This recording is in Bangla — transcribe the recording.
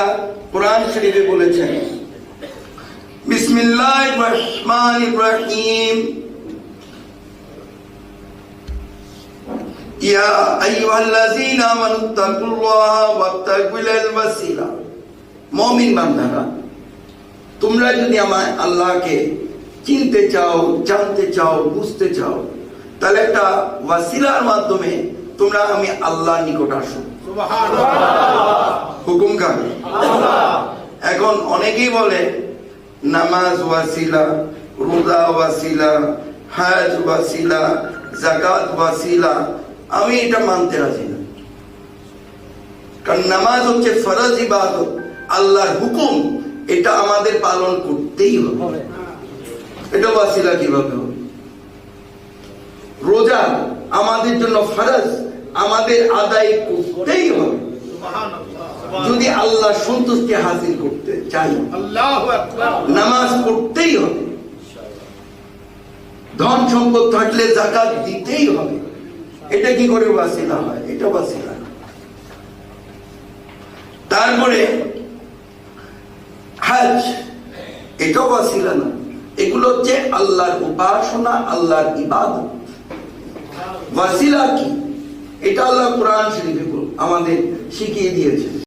তাআলা কোরআন শরীফে বলেছেন তোমরা যদি আমায় আল্লাহকে চিনতে চাও, জানতে চাও, বুঝতে চাও, তাহলে একটা ওয়াসিলার মাধ্যমে তোমরা আমি আল্লাহর নিকট আসো। হুকুম এখন অনেকেই বলে, নামাজ ওয়াসিলা, রোজা ওয়াসিলা, হাজ ওয়াসিলা জাকাত ওয়াসিলা, আমি এটা মানতে রাজি না। কারণ নামাজ হচ্ছে ফরজ ইবাদত, আল্লাহর হুকুম, এটা আমাদের পালন করতেই হবে। এটা ওয়াসিলা কীভাবে হবে? রোজা আমাদের জন্য ফরজ, আমাদের আদায় করতেই হবে। যদি আল্লাহ সন্তুষ্টি হাসিল করতে চাই নামাজ পড়তেই হবে। ধন সম্পদ থাকলে জাকাত দিতেই হবে। এটা কি করে বাসিলা হয়? এটা বাসিলা তারপরে হাজ এটাও বাসিলা না। এগুলো হচ্ছে আল্লাহর উপাসনা আল্লাহর ইবাদত। ওয়াসিলা কি? এটা আল্লাহ কোরআন শরীফে আমাদের শিখিয়ে দিয়েছেন।